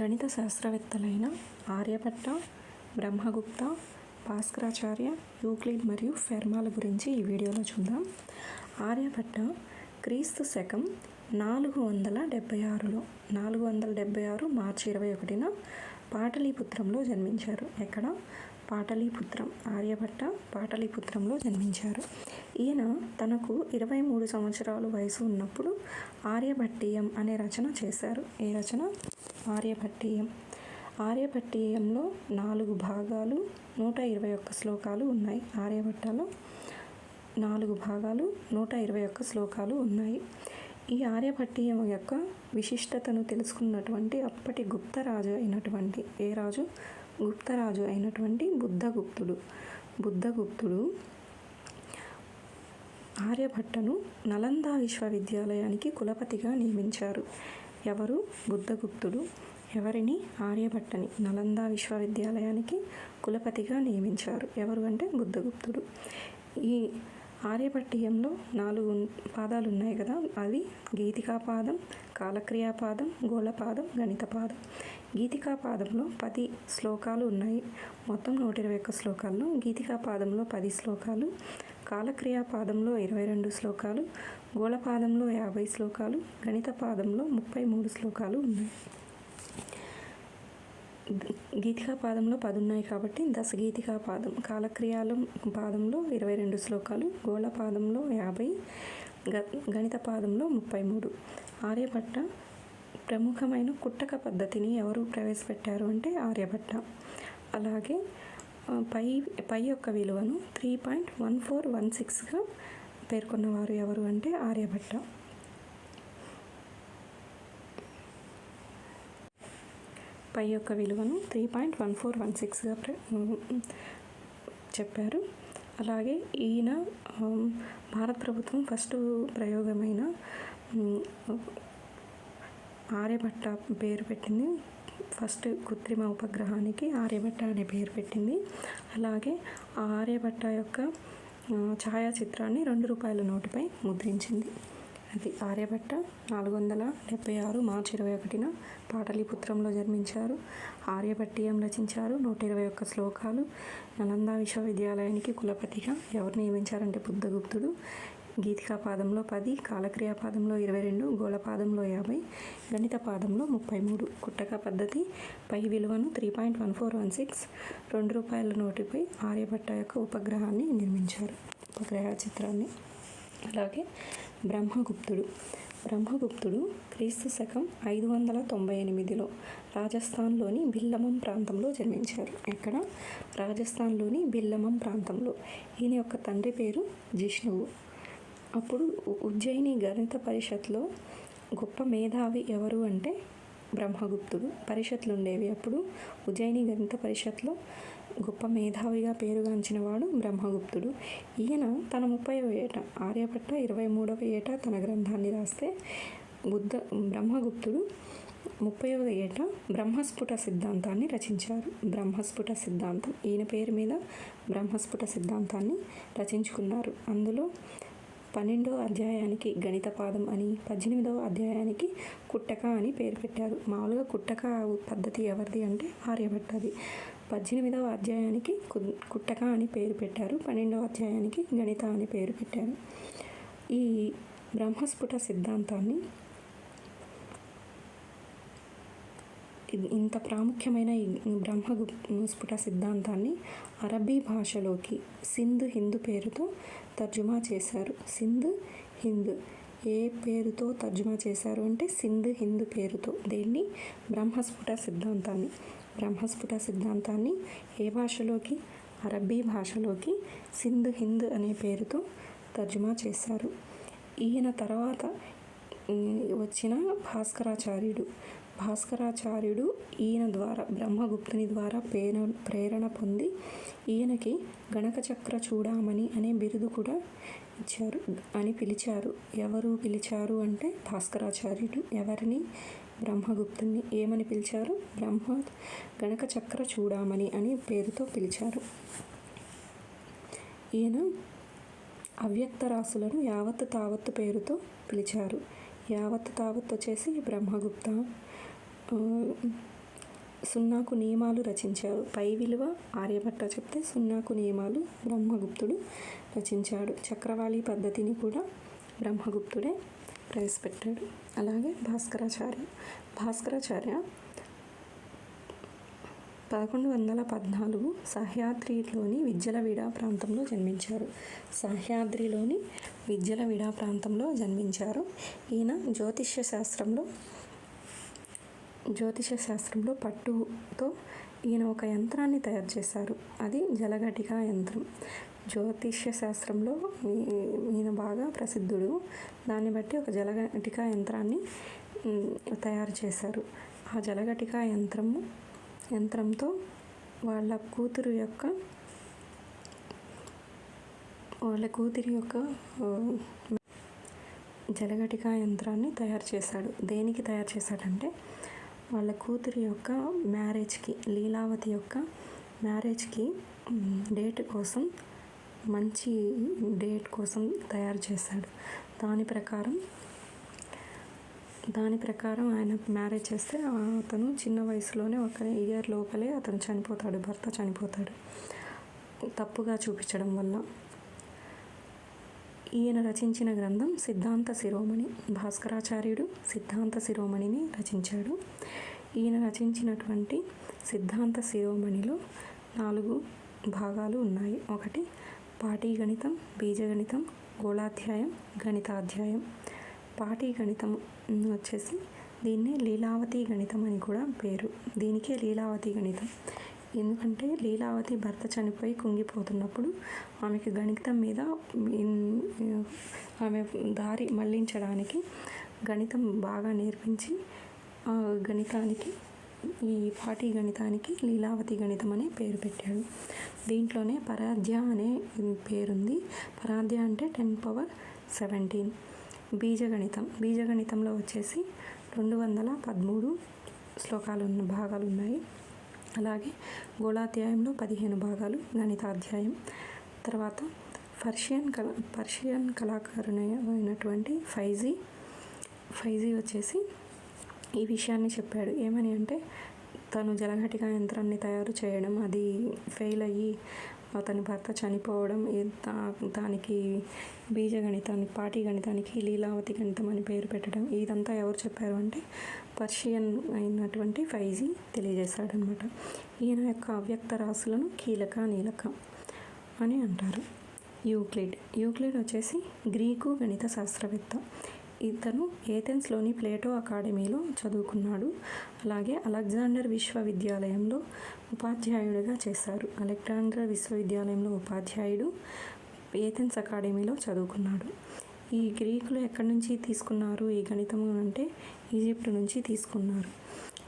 గణిత శాస్త్రవేత్తలైన ఆర్యభట్ట బ్రహ్మగుప్త భాస్కరాచార్య యూక్లిడ్ మరియు ఫెర్మాల గురించి ఈ వీడియోలో చూద్దాం. ఆర్యభట్ట క్రీస్తు శకం నాలుగు వందల డెబ్బై ఆరులో నాలుగు వందల డెబ్బై ఆరు మార్చి ఇరవై ఒకటిన పాటలీపుత్రంలో జన్మించారు. ఎక్కడ? పాటలీపుత్రం. ఆర్యభట్ట పాటలీపుత్రంలో జన్మించారు. ఈయన తనకు ఇరవై మూడు సంవత్సరాలు వయసు ఉన్నప్పుడు ఆర్యభట్టీయం అనే రచన చేశారు. ఏ రచన? ఆర్యభట్టీయం. ఆర్యభట్టీయంలో నాలుగు భాగాలు నూట ఇరవై ఒక్క శ్లోకాలు ఉన్నాయి. ఆర్యభట్టలో నాలుగు భాగాలు నూట ఇరవై ఒక్క శ్లోకాలు ఉన్నాయి. ఈ ఆర్యభట్టీయం యొక్క విశిష్టతను తెలుసుకున్నటువంటి అప్పటి గుప్తరాజు అయినటువంటి ఏ రాజు? గుప్తరాజు అయినటువంటి బుద్ధగుప్తుడు. బుద్ధగుప్తుడు ఆర్యభట్టను నలంద విశ్వవిద్యాలయానికి కులపతిగా నియమించారు. ఎవరు? బుద్ధగుప్తుడు. ఎవరిని? ఆర్యభట్టని. నలంద విశ్వవిద్యాలయానికి కులపతిగా నియమించారు. ఎవరు అంటే? బుద్ధగుప్తుడు. ఈ ఆర్యభట్టీయంలో నాలుగు పాదాలు ఉన్నాయి కదా. అవి గీతికాపాదం కాలక్రియాపాదం గోళపాదం గణితపాదం. గీతికాపాదంలో పది శ్లోకాలు ఉన్నాయి. మొత్తం నూట ఇరవై ఒక్క శ్లోకాల్లో గీతికాపాదంలో పది శ్లోకాలు కాలక్రియాపాదంలో ఇరవై రెండు శ్లోకాలు గోళపాదంలో యాభై శ్లోకాలు గణిత పాదంలో ముప్పై మూడు శ్లోకాలు ఉన్నాయి. గీతికా పాదంలో పది ఉన్నాయి కాబట్టి దశగీతికా పాదం కాలక్రియాల పాదంలో ఇరవై రెండు శ్లోకాలు గోళ పాదంలో యాభై గ గణిత పాదంలో ముప్పై మూడు ఆర్యభట్ట ప్రముఖమైన కుట్టక పద్ధతిని ఎవరు ప్రవేశపెట్టారు అంటే ఆర్యభట్ట. అలాగే పై పై యొక్క విలువను three point one four one సిక్స్గా పేర్కొన్నవారు ఎవరు అంటే ఆర్యభట్ట. పై యొక్క విలువను three point one four one సిక్స్గా చెప్పారు. అలాగే ఈయన భారత ప్రభుత్వం ఫస్ట్ ప్రయోగమైన ఆర్యభట్ట పేరు పెట్టింది. ఫస్ట్ కృత్రిమ ఉపగ్రహానికి ఆర్యభట్ట అనే పేరు పెట్టింది. అలాగే ఆర్యభట్ట యొక్క ఛాయాచిత్రాన్ని రెండు రూపాయల నోటుపై ముద్రించింది. అది ఆర్యభట్ట నాలుగు వందల డెబ్బై ఆరు మార్చి ఇరవై ఒకటిన పాటలీపుత్రంలో జన్మించారు. ఆర్యభట్టీయం రచించారు. నూట ఇరవై ఒక్క శ్లోకాలు. నలంద విశ్వవిద్యాలయానికి కులపతిగా ఎవరు నియమించారంటే బుద్ధగుప్తుడు. గీతికా పాదంలో పది కాలక్రియా పాదంలో ఇరవై రెండు గోళపాదంలో యాభై గణిత పాదంలో ముప్పై మూడు కుట్టక పద్ధతి పై విలువను three point one four one six రెండు రూపాయల నోటిపై ఆర్యభట్ట యొక్క ఉపగ్రహాన్ని నిర్మించారు. ఉపగ్రహ చిత్రాన్ని. అలాగే బ్రహ్మగుప్తుడు. బ్రహ్మగుప్తుడు క్రీస్తు శకం ఐదు వందల తొంభై ఎనిమిదిలో రాజస్థాన్లోని బిల్లమం ప్రాంతంలో జన్మించారు. ఎక్కడ? రాజస్థాన్లోని బిల్లమం ప్రాంతంలో. ఈయన యొక్క తండ్రి పేరు జిష్ణువు. అప్పుడు ఉజ్జయిని గణిత పరిషత్లో గొప్ప మేధావి ఎవరు అంటే బ్రహ్మగుప్తుడు. పరిషత్లు ఉండేవి అప్పుడు ఉజ్జయిని గణిత పరిషత్లో గొప్ప మేధావిగా పేరుగాంచిన వాడు బ్రహ్మగుప్తుడు. ఈయన తన ముప్పై ఏట ఆర్యభట్ట ఇరవై మూడవ ఏట తన గ్రంథాన్ని రాస్తే బుద్ధ బ్రహ్మగుప్తుడు ముప్పైవ ఏట బ్రహ్మస్ఫుట సిద్ధాంతాన్ని రచించారు. బ్రహ్మస్ఫుట సిద్ధాంతం ఈయన పేరు మీద బ్రహ్మస్ఫుట సిద్ధాంతాన్ని రచించుకున్నారు. అందులో పన్నెండవ అధ్యాయానికి గణిత పాదం అని పద్దెనిమిదవ అధ్యాయానికి కుట్టక అని పేరు పెట్టారు. మామూలుగా కుట్టక పద్ధతి ఎవరిది అంటే ఆర్యభట్టది. పద్దెనిమిదవ అధ్యాయానికి కుట్టక అని పేరు పెట్టారు. పన్నెండవ అధ్యాయానికి గణిత అని పేరు పెట్టారు. ఈ బ్రహ్మస్ఫుట సిద్ధాంతాన్ని ఇంత ప్రాముఖ్యమైన ఈ స్ఫుట సిద్ధాంతాన్ని అరబీ భాషలోకి సింధ్ హిందూ పేరుతో తర్జుమా చేశారు. సింధ్ హింద్. ఏ పేరుతో తర్జుమా చేశారు అంటే సింధు హిందూ పేరుతో. దేన్ని బ్రహ్మస్ఫుట సిద్ధాంతాన్ని బ్రహ్మస్ఫుట సిద్ధాంతాన్ని ఏ భాషలోకి? అరబ్బీ భాషలోకి సింధు హింద్ అనే పేరుతో తర్జుమా చేశారు. ఈయన తర్వాత వచ్చిన భాస్కరాచార్యుడు భాస్కరాచార్యుడు ఈయన ద్వారా బ్రహ్మగుప్తుని ద్వారా ప్రేరణ ప్రేరణ పొంది ఈయనకి గణక చక్ర చూడామణి అనే బిరుదు కూడా ఇచ్చారు అని పిలిచారు. ఎవరు పిలిచారు అంటే భాస్కరాచార్యుడు. ఎవరిని? బ్రహ్మగుప్తుని. ఏమని పిలిచారు? బ్రహ్మ గణక చక్ర చూడామణి అని పేరుతో పిలిచారు. ఈయన అవ్యక్త రాసులను యావత్ తావత్ పేరుతో పిలిచారు. యావత్ తావత్ వచ్చేసి బ్రహ్మగుప్త సున్నాకు నియమాలు రచించారు పై విలువ ఆర్యభట్ట చెప్తే సున్నాకు నియమాలు బ్రహ్మగుప్తుడు రచించాడు. చక్రవాళి పద్ధతిని కూడా బ్రహ్మగుప్తుడే ప్రవేశపెట్టాడు. అలాగే భాస్కరాచార్య. భాస్కరాచార్య పదకొండు వందల పద్నాలుగు సహ్యాద్రిలోని విద్యలవిడా ప్రాంతంలో జన్మించారు. సహ్యాద్రిలోని విద్యలవిడా ప్రాంతంలో జన్మించారు. ఈయన జ్యోతిష్య శాస్త్రంలో జ్యోతిష శాస్త్రంలో పట్టుతో ఈయన ఒక యంత్రాన్ని తయారు చేశారు. అది జలగటిక యంత్రం. జ్యోతిష్య శాస్త్రంలో ఈయన బాగా ప్రసిద్ధుడు. దాన్ని బట్టి ఒక జలగటిక యంత్రాన్ని తయారు చేశారు. ఆ జలగటిక యంత్రము యంత్రంతో వాళ్ళ కూతురు యొక్క వాళ్ళ కూతురి యొక్క జలగటిక యంత్రాన్ని తయారు చేశాడు. దేనికి తయారు చేశాడంటే వాళ్ళ కూతురి యొక్క మ్యారేజ్కి లీలావతి యొక్క మ్యారేజ్కి డేట్ కోసం మంచి డేట్ కోసం తయారు చేశాడు. దాని ప్రకారం దాని ప్రకారం ఆయన మ్యారేజ్ చేస్తే అతను చిన్న వయసులోనే ఒక ఇయర్ లోపలే అతను చనిపోతాడు భర్త చనిపోతాడు. తప్పుగా చూపించడం వల్ల. ఈయన రచించిన గ్రంథం సిద్ధాంత శిరోమణి భాస్కరాచార్యుడు సిద్ధాంత శిరోమణిని రచించాడు. ఈయన రచించినటువంటి సిద్ధాంత శిరోమణిలో నాలుగు భాగాలు ఉన్నాయి. ఒకటి పాఠీగణితం బీజగణితం గోళాధ్యాయం గణితాధ్యాయం. పాఠీగణితం వచ్చేసి దీన్నే లీలావతి గణితం అని కూడా పేరు. దీనికే లీలావతి గణితం. ఎందుకంటే లీలావతి భర్త చనిపోయి కుంగిపోతున్నప్పుడు ఆమెకి గణితం మీద ఆమె దారి మళ్ళించడానికి గణితం బాగా నేర్పించి ఆ గణితానికి ఈ పాటి గణితానికి లీలావతి గణితం అనే పేరు పెట్టాడు. దీంట్లోనే పరాధ్య అనే పేరుంది. పరాధ్య అంటే టెన్ పవర్ సెవెంటీన్. బీజగణితం. బీజగణితంలో వచ్చేసి రెండు వందల పదమూడు శ్లోకాలు ఉన్న భాగాలు ఉన్నాయి అలాగే గోళాధ్యాయంలో పదిహేను భాగాలు గణితాధ్యాయం. తర్వాత పర్షియన్ కళ పర్షియన్ కళాకారుని అయినటువంటి ఫైజీ ఫైజీ వచ్చేసి ఈ విషయాన్ని చెప్పాడు. ఏమని అంటే తను జలఘటిక యంత్రాన్ని తయారు చేయడం అది ఫెయిల్ అయ్యి అతని భర్త చనిపోవడం దానికి బీజగణితానికి పాటి గణితానికి లీలావతి గణితం అని పేరు పెట్టడం ఇదంతా ఎవరు చెప్పారు అంటే పర్షియన్ అయినటువంటి ఫైజీ తెలియజేశాడనమాట ఈయన యొక్క అవ్యక్త రాశులను కీలక నీలక అని అంటారు. యూక్లిడ్. యూక్లిడ్ వచ్చేసి గ్రీకు గణిత శాస్త్రవేత్త. ఇతను ఏథెన్స్లోని ప్లేటో అకాడమీలో చదువుకున్నాడు. అలాగే అలెగ్జాండర్ విశ్వవిద్యాలయంలో ఉపాధ్యాయుడిగా చేశారు. అలెగ్జాండర్ విశ్వవిద్యాలయంలో ఉపాధ్యాయుడు ఏథెన్స్ అకాడమీలో చదువుకున్నాడు. ఈ గ్రీకులు ఎక్కడి నుంచి తీసుకున్నారు? ఈ గణితం అంటే ఈజిప్ట్ నుంచి తీసుకున్నారు.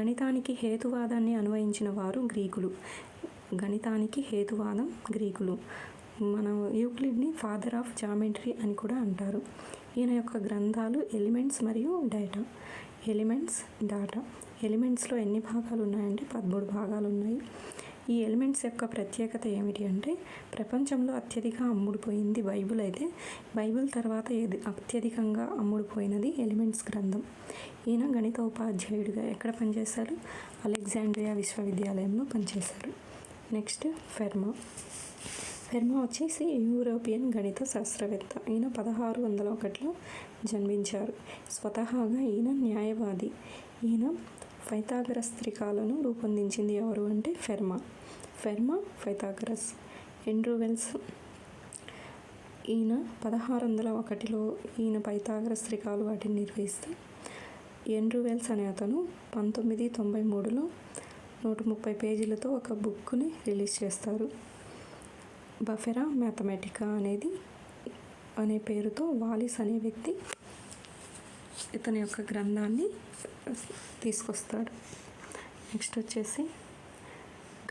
గణితానికి హేతువాదాన్ని అన్వయించిన వారు గ్రీకులు. గణితానికి హేతువాదం గ్రీకులు. మన యూక్లిడ్ని ఫాదర్ ఆఫ్ జామెట్రీ అని కూడా అంటారు. ఈయన యొక్క గ్రంథాలు ఎలిమెంట్స్ మరియు డేటా. Elements data. ఎలిమెంట్స్లో ఎన్ని భాగాలు ఉన్నాయంటే పదమూడు భాగాలు ఉన్నాయి. ఈ ఎలిమెంట్స్ యొక్క ప్రత్యేకత ఏమిటి అంటే ప్రపంచంలో అత్యధిక అమ్ముడుపోయింది బైబిల్ అయితే బైబిల్ తర్వాత ఏది అత్యధికంగా అమ్ముడుపోయినది ఎలిమెంట్స్ గ్రంథం. ఈయన గణిత ఉపాధ్యాయుడిగా ఎక్కడ పనిచేశారు? అలెగ్జాండ్రియా విశ్వవిద్యాలయంలో పనిచేశారు. Next Fermat. ఫెర్మా వచ్చేసి యూరోపియన్ గణిత శాస్త్రవేత్త. ఈయన పదహారు వందల ఒకటిలో జన్మించారు. స్వతహాగా ఈయన న్యాయవాది. ఈయన ఫైథాగరస్ త్రికాలను రూపొందించింది ఎవరు అంటే ఫెర్మా. ఫెర్మా ఫైతాగ్రస్. ఎండ్రూవెల్స్ ఈయన పదహారు వందల ఒకటిలో ఈయన పైథాగరస్ త్రికాలు వాటిని నిర్వహిస్తే ఎండ్రూవెల్స్ అనే అతను పంతొమ్మిది తొంభై మూడులో నూట ముప్పై పేజీలతో ఒక బుక్ని రిలీజ్ చేస్తారు. బఫెరా మ్యాథమెటికా అనేది అనే పేరుతో వాలిస్ అనే వ్యక్తి ఇతని యొక్క గ్రంథాన్ని తీసుకొస్తాడు. నెక్స్ట్ వచ్చేసి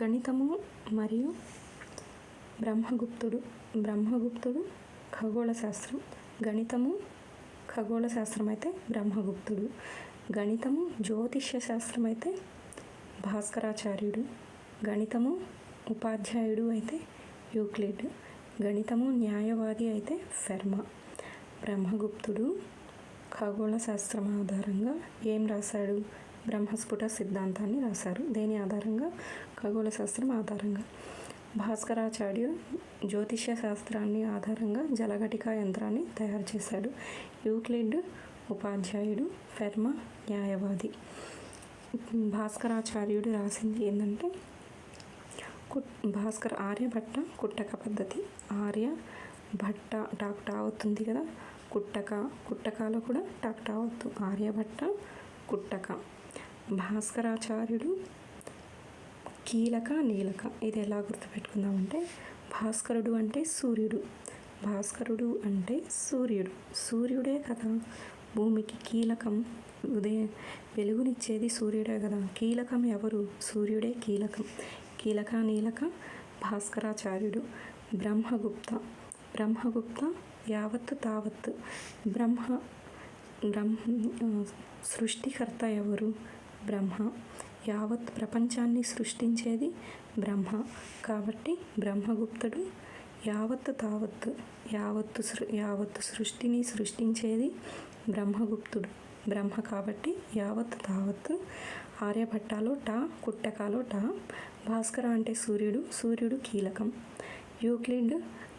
గణితము మరియు బ్రహ్మగుప్తుడు బ్రహ్మగుప్తుడు ఖగోళ శాస్త్రం గణితము ఖగోళ శాస్త్రం అయితే బ్రహ్మగుప్తుడు గణితము జ్యోతిష్య శాస్త్రం అయితే భాస్కరాచార్యుడు గణితము ఉపాధ్యాయుడు అయితే యూక్లిడ్ గణితము న్యాయవాది అయితే ఫెర్మా బ్రహ్మగుప్తుడు ఖగోళ శాస్త్రం ఆధారంగా ఏం రాశాడు? బ్రహ్మస్ఫుట సిద్ధాంతాన్ని రాశారు. దేని ఆధారంగా? ఖగోళ శాస్త్రం ఆధారంగా. భాస్కరాచార్యుడు జ్యోతిష్య శాస్త్రాన్ని ఆధారంగా జలఘటికా యంత్రాన్ని తయారు చేశాడు. యూక్లిడ్ ఉపాధ్యాయుడు ఫెర్మ న్యాయవాది. భాస్కరాచార్యుడు రాసింది ఏంటంటే కుట్ భాస్కర్ ఆర్యభట్ట కుట్టక పద్ధతి. ఆర్య భట్ట టాక్ టా అవుతుంది కదా. కుట్టక కుట్టకాలో కూడా టాక్ టా ఆర్యభట్ట కుట్టక. భాస్కరాచార్యుడు కీలక నీలక. ఇది ఎలా గుర్తుపెట్టుకుందామంటే భాస్కరుడు అంటే సూర్యుడు. భాస్కరుడు అంటే సూర్యుడు. సూర్యుడే కదా భూమికి కీలకం. ఉదయం వెలుగునిచ్చేది సూర్యుడే కదా. కీలకం ఎవరు? సూర్యుడే కీలకం. కీలక నీలక భాస్కరాచార్యుడు బ్రహ్మగుప్త. బ్రహ్మగుప్త యావత్తు తావత్తు. బ్రహ్మ బ్రహ్మ సృష్టికర్త ఎవరు? బ్రహ్మ. యావత్ ప్రపంచాన్ని సృష్టించేది బ్రహ్మ. కాబట్టి బ్రహ్మగుప్తుడు యావత్తు తావత్తు యావత్తు సృ యావత్తు సృష్టిని సృష్టించేది బ్రహ్మగుప్తుడు. బ్రహ్మ కాబట్టి యావత్తు తావత్ ఆర్యభట్టాలో టా కుట్టకాలో టా. భాస్కర అంటే సూర్యుడు సూర్యుడు కీలకం. యూక్లిడ్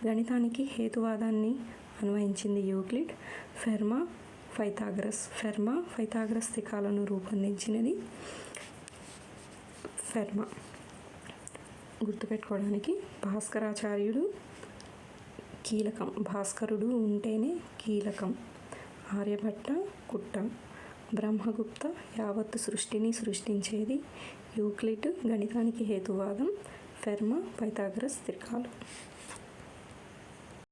గణితానికి హేతువాదాన్ని అన్వయించింది Euclid. Fermat Pythagoras. Fermat Pythagoras తికాలను రూపొందించినది ఫెర్మా. గుర్తుపెట్టుకోవడానికి భాస్కరాచార్యుడు కీలకం. భాస్కరుడు ఉంటేనే కీలకం. ఆర్యభట్ట కుట్ట. బ్రహ్మగుప్త యావత్తు సృష్టిని సృష్టించేది యూక్లిడ్ గణితానికి హేతువాదం ఫెర్మా పైథాగరస్ త్రికాలు.